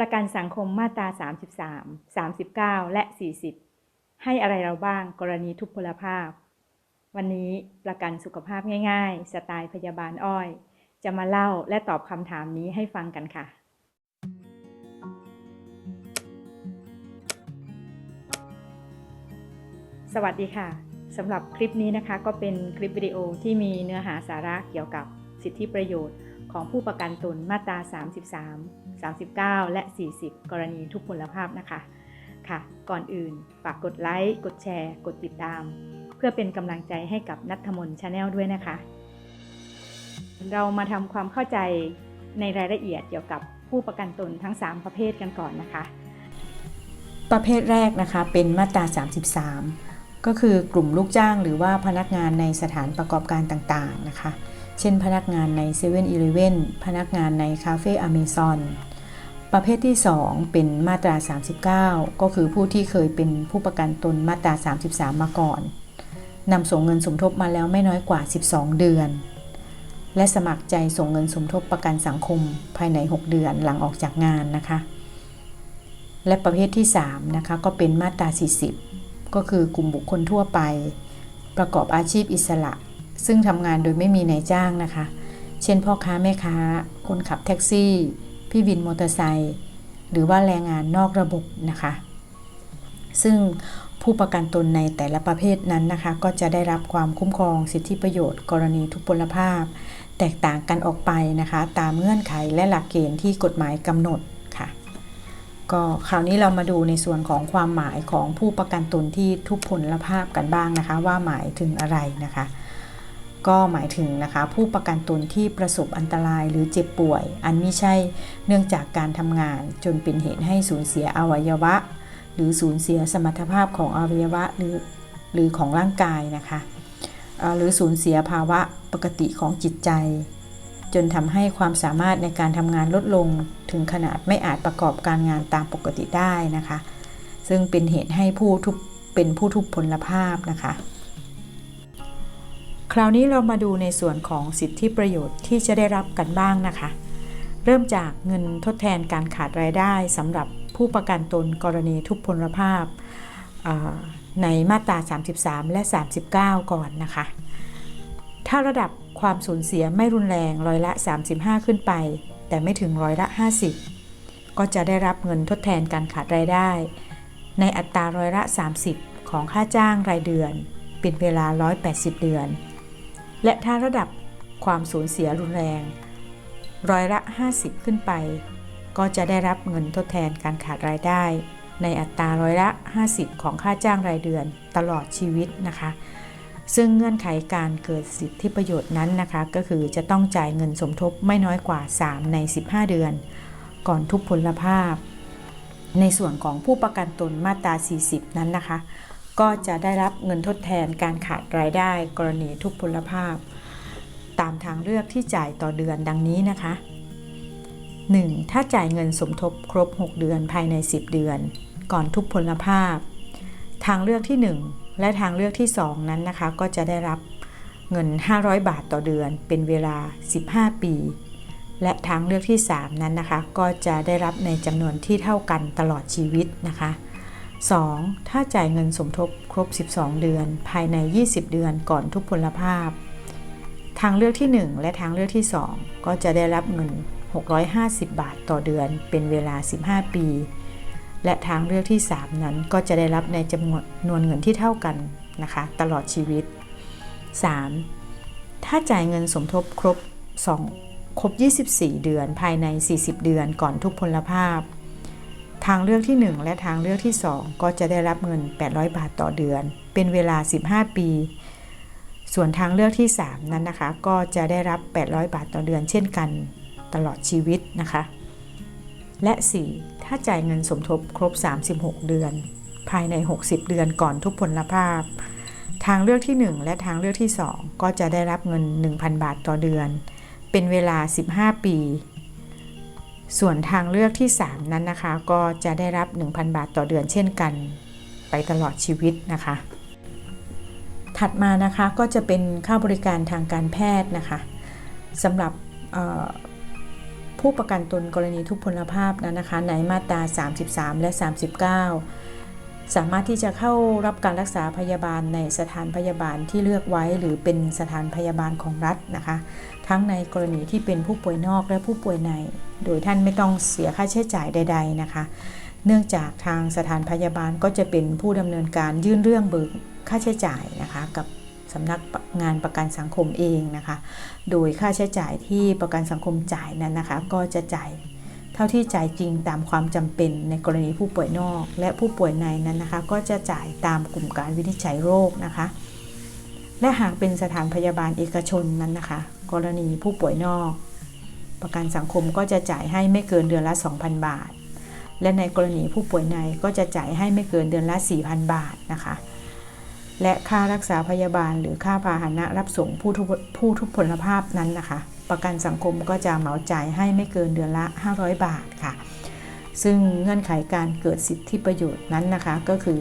ประกันสังคมมาตรา 33 39 และ 40 ให้อะไรเราบ้างกรณีทุพพลภาพ วันนี้ประกันสุขภาพง่ายๆ สไตล์พยาบาลอ้อย จะมาเล่าและตอบคำถามนี้ให้ฟังกันค่ะ สวัสดีค่ะสำหรับคลิปนี้นะคะก็เป็นคลิปวิดีโอที่มีเนื้อหาสาระเกี่ยวกับสิทธิประโยชน์ ของผู้ประกันตนมาตรา 33 39 และ 40 กรณีทุพพลภาพนะคะค่ะ ก่อนอื่นฝากกดไลค์กดแชร์ กดติดตาม เพื่อเป็นกำลังใจให้กับนัทมนชาแนลด้วยนะคะ เรามาทำความเข้าใจในรายละเอียดเกี่ยวกับผู้ประกันตนทั้ง 3 ประเภทกันก่อนนะคะ ประเภทแรกนะคะเป็นมาตรา 33 ก็คือกลุ่มลูกจ้างหรือว่าพนักงานในสถานประกอบการต่างๆนะคะ เช่นพนักงานใน7 e เ e ่ e อพนักงานในคาเฟ่อเมซอนประเภทที่ 2 เป็นมาตรา 39 ก็คือผู้ที่เคยเป็นผู้ประกันตนมาตรา 33 มาก่อนนำส่งเงินสมทบมาแล้วไม่น้อยกว่า 12 เดือน และสมัครใจส่งเงินสมทบประกันสังคมภายใน 6 เดือนหลังออกจากงานนะคะ และประเภทที่3นะคะก็เป็นมาตรา 40 ก็คือกลุ่มบุคคลทั่วไป ประกอบอาชีพอิสระ ซึ่งทำงานโดยไม่มีนายจ้างนะคะ เช่นพ่อค้าแม่ค้า คนขับแท็กซี่ พี่วินมอเตอร์ไซค์หรือว่าแรงงานนอกระบบนะคะ ซึ่งผู้ประกันตนในแต่ละประเภทนั้นนะคะ ก็จะได้รับความคุ้มครองสิทธิประโยชน์ กรณีทุพพลภาพ แตกต่างกันออกไปนะคะ ตามเงื่อนไขและหลักเกณฑ์ที่กฎหมายกำหนดค่ะ ก็คราวนี้เรามาดูในส่วนของความหมายของผู้ประกันตนที่ทุพพลภาพกันบ้างนะคะ ว่าหมายถึงอะไรนะคะ ก็หมายถึงนะคะผู้ประกันตนที่ประสบอันตรายหรือเจ็บป่วย อันไม่ใช่เนื่องจากการทำงาน จนเป็นเหตุให้สูญเสียอวัยวะ หรือสูญเสียสมรรถภาพของอวัยวะหรือหรือของร่างกายนะคะหรือสูญเสียภาวะปกติของจิตใจ จนทำให้ความสามารถในการทำงานลดลงถึงขนาดไม่อาจประกอบการงานตามปกติได้นะคะ ซึ่งเป็นเหตุให้ผู้ทุพเป็นผู้ทุพพลภาพนะคะ คราวนี้เรามาดูในส่วนของสิทธิประโยชน์ที่จะได้รับกันบ้างนะคะ เริ่มจากเงินทดแทนการขาดรายได้สำหรับผู้ประกันตนกรณีทุพพลภาพในมาตรา 33 และ 39 ก่อนนะคะ ถ้าระดับความสูญเสียไม่รุนแรงร้อยละ 35 ขึ้นไป แต่ไม่ถึงร้อยละ 50 ก็จะได้รับเงินทดแทนการขาดรายได้ ในอัตราร้อยละ 30 ของค่าจ้างรายเดือน เป็นเวลา 180 เดือน และถ้าระดับความสูญเสียรุนแรง ร้อยละ 50 ขึ้นไป ก็จะได้รับเงินทดแทนการขาดรายได้ ในอัตราร้อยละ 50 ของค่าจ้างรายเดือนตลอดชีวิตนะคะ ซึ่งเงื่อนไขการเกิดสิทธิประโยชน์นั้นนะคะ ก็คือจะต้องจ่ายเงินสมทบไม่น้อยกว่า 3 ใน 15 เดือน ก่อนทุพพลภาพ ในส่วนของผู้ประกันตนมาตรา 40 นั้นนะคะ ก็จะได้รับเงินทดแทนการขาดรายได้กรณีทุพพลภาพ ตามทางเลือกที่จ่ายต่อเดือนดังนี้นะคะ 1. ถ้าจ่ายเงินสมทบครบ 6 เดือนภายใน 10 เดือน ก่อนทุพพลภาพ ทางเลือกที่ 1 และทางเลือกที่ 2 นั้นนะคะ ก็จะได้รับเงิน 500 บาทต่อเดือน เป็นเวลา 15 ปี และทางเลือกที่ 3 นั้นนะคะ ก็จะได้รับในจำนวนที่เท่ากันตลอดชีวิตนะคะ 2. ถ้าจ่ายเงินสมทบครบ 12 เดือน ภายใน 20 เดือนก่อนทุพพลภาพ ทางเลือกที่ 1 และทางเลือกที่ 2 ก็จะได้รับเงิน 650 บาทต่อเดือน เป็นเวลา 15 ปี และทางเลือกที่ 3 นั้นก็จะได้รับในจำนวนเงินที่เท่ากันนะคะ ตลอดชีวิต 3. ถ้าจ่ายเงินสมทบครบ 2 ครบ 24 เดือน ภายใน 40 เดือนก่อนทุพพลภาพ ทางเลือกที่ 1 และทางเลือกที่ 2 ก็จะได้รับเงิน 800 บาทต่อเดือน เป็นเวลา 15 ปี ส่วนทางเลือกที่ 3 นั้นนะคะ ก็จะได้รับ 800 บาทต่อเดือน เช่นกันตลอดชีวิตนะคะ และ 4. ถ้าจ่ายเงินสมทบครบ 36 เดือน ภายใน 60 เดือนก่อนทุพพลภาพ ทางเลือกที่ 1 และทางเลือกที่ 2 ก็จะได้รับเงิน 1,000 บาทต่อเดือน เป็นเวลา 15 ปี ส่วนทางเลือกที่ 3 นั้นนะคะ ก็จะได้รับ 1,000 บาทต่อเดือนเช่นกัน ไปตลอดชีวิตนะคะ ถัดมานะคะก็จะเป็นค่าบริการทางการแพทย์นะคะสำหรับผู้ประกันตนกรณีทุพพลภาพนั้นนะคะ ในมาตรา 33 และ 39 สามารถที่จะเข้ารับการรักษาพยาบาลในสถานพยาบาลที่เลือกไว้ หรือเป็นสถานพยาบาลของรัฐนะคะ ทั้งในกรณีที่เป็นผู้ป่วยนอกและผู้ป่วยใน โดยท่านไม่ต้องเสียค่าใช้จ่ายใด ๆนะคะ เนื่องจากทางสถานพยาบาลก็จะเป็นผู้ดำเนินการยื่นเรื่องเบิกค่าใช้จ่ายนะคะกับสำนักงานประกันสังคมเองนะคะ โดยค่าใช้จ่ายที่ประกันสังคมจ่ายนั้นนะคะ ก็จะจ่ายเท่าที่จ่ายจริงตามความจำเป็นในกรณีผู้ป่วยนอก และผู้ป่วยในนั้นนะคะ ก็จะจ่ายตามกลุ่มการวินิจฉัยโรคนะคะ และหากเป็นสถานพยาบาลเอกชนนั้นนะคะ กรณีผู้ป่วยนอก ประกันสังคมก็จะจ่ายให้ไม่เกินเดือนละ 2,000 บาท และในกรณีผู้ป่วยในก็จะจ่ายให้ไม่เกินเดือนละ 4,000 บาทนะคะ และค่ารักษาพยาบาลหรือค่าพาหนะรับส่งผู้ทุพผู้ทุพพลภาพนั้นนะคะ ประกันสังคมก็จะเหมาจ่ายให้ไม่เกินเดือนละ 500 บาทค่ะ ซึ่งเงื่อนไขการเกิดสิทธิประโยชน์นั้นนะคะก็คือ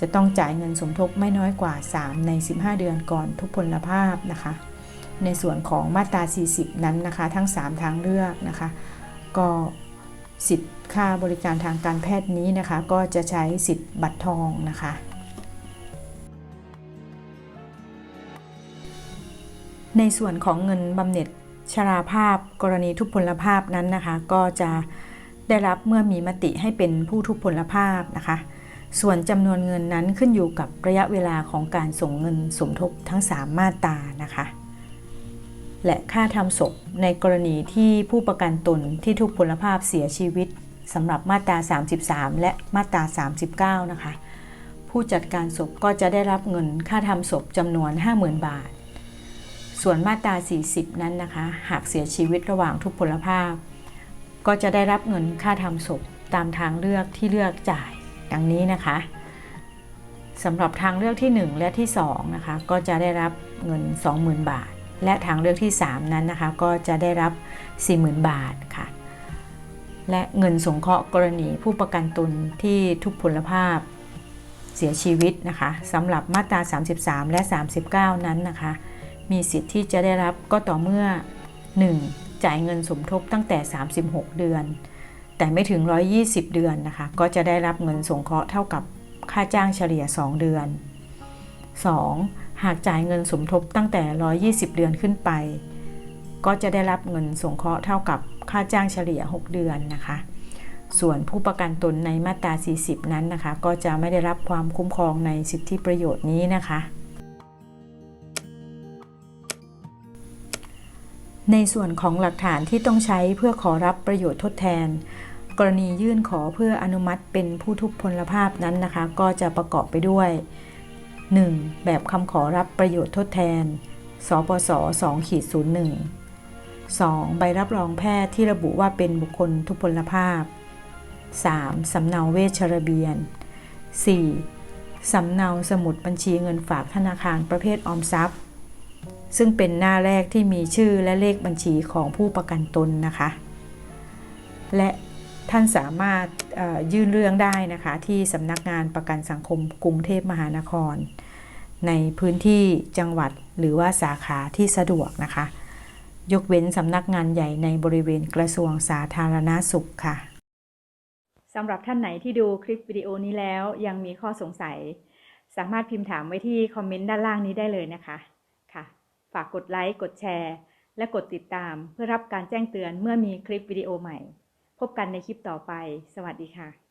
จะต้องจ่ายเงินสมทบไม่น้อยกว่า 3 ใน 15 เดือนก่อนทุพพลภาพนะคะ ในส่วนของมาตรา 40 นั้นนะคะ ทั้ง 3 ทางเลือกนะคะ ก็สิทธิ์ค่าบริการทางการแพทย์นี้นะคะ ก็จะใช้สิทธิ์บัตรทองนะคะ ในส่วนของเงินบำเหน็จชราภาพ กรณีทุพพลภาพนั้นนะคะ ก็จะได้รับเมื่อมีมติให้เป็นผู้ทุพพลภาพนะคะ ส่วนจำนวนเงินนั้นขึ้นอยู่กับระยะเวลาของการส่งเงินสมทบทั้ง 3 มาตรานะคะ และค่าทำศพในกรณีที่ผู้ประกันตนที่ทุพพลภาพเสียชีวิตสำหรับมาตรา 33 และมาตรา 39 นะคะ ผู้จัดการศพก็จะได้รับเงินค่าทำศพจำนวน 50,000 บาท ส่วนมาตรา 40 นั้นนะคะ หากเสียชีวิตระหว่างทุพพลภาพ ก็จะได้รับเงินค่าทำศพตามทางเลือกที่เลือกจ่ายดังนี้นะคะสำหรับทางเลือกที่ 1 และที่ 2 นะคะ ก็จะได้รับเงิน 20,000 บาท และทางเลือกที่ 3 นั้นนะคะ ก็จะได้รับ 40,000 บาทค่ะ และเงินสงเคราะห์กรณีผู้ประกันตนที่ทุพพลภาพเสียชีวิตนะคะสำหรับมาตรา 33 และ 39 นั้นนะคะ มีสิทธิ์ที่จะได้รับก็ต่อเมื่อ 1. จ่ายเงินสมทบตั้งแต่ 36 เดือน แต่ไม่ถึง 120 เดือนนะคะ ก็จะได้รับเงินสงเคราะห์เท่ากับค่าจ้างเฉลี่ย 2 เดือน 2. หากจ่ายเงินสมทบตั้งแต่ 120 เดือนขึ้นไป ก็จะได้รับเงินสงเคราะห์เท่ากับค่าจ้างเฉลี่ย 6 เดือนนะคะ ส่วนผู้ประกันตนในมาตรา 40 นั้นนะคะ ก็จะไม่ได้รับความคุ้มครองในสิทธิประโยชน์นี้นะคะ ในส่วนของหลักฐานที่ต้องใช้เพื่อขอรับประโยชน์ทดแทน กรณียื่นขอเพื่ออนุมัติเป็นผู้ทุพพลภาพนั้นนะคะ ก็จะประกอบไปด้วย 1. แบบคำขอรับประโยชน์ทดแทน สปส2ขีด01 2. ใบรับรองแพทย์ที่ระบุว่าเป็นบุคคลทุพพลภาพ 3. สำเนาเวชระเบียน 4. สำเนาสมุดบัญชีเงินฝากธนาคารประเภทออมทรัพย์ ซึ่งเป็นหน้าแรกที่มีชื่อและเลขบัญชีของผู้ประกันตนนะคะ และ ท่านสามารถยื่นเรื่องได้นะคะที่สำนักงานประกันสังคมกรุงเทพมหานคร ในพื้นที่จังหวัดหรือว่าสาขาที่สะดวกนะคะ ยกเว้นสำนักงานใหญ่ในบริเวณกระทรวงสาธารณาสุขค่ะสำหรับท่านไหนที่ดูคลิปวิดีโอนี้แล้วยังมีข้อสงสัย สามารถพิมพ์ถามไว้ที่คอมเมนต์ด้านล่างนี้ได้เลยนะคะค่ะ ฝากกดไลค์กดแชร์ และกดติดตามเพื่อรับการแจ้งเตือนเมื่อมีคลิปวิดีโอใหม่ พบกันในคลิปต่อไป สวัสดีค่ะ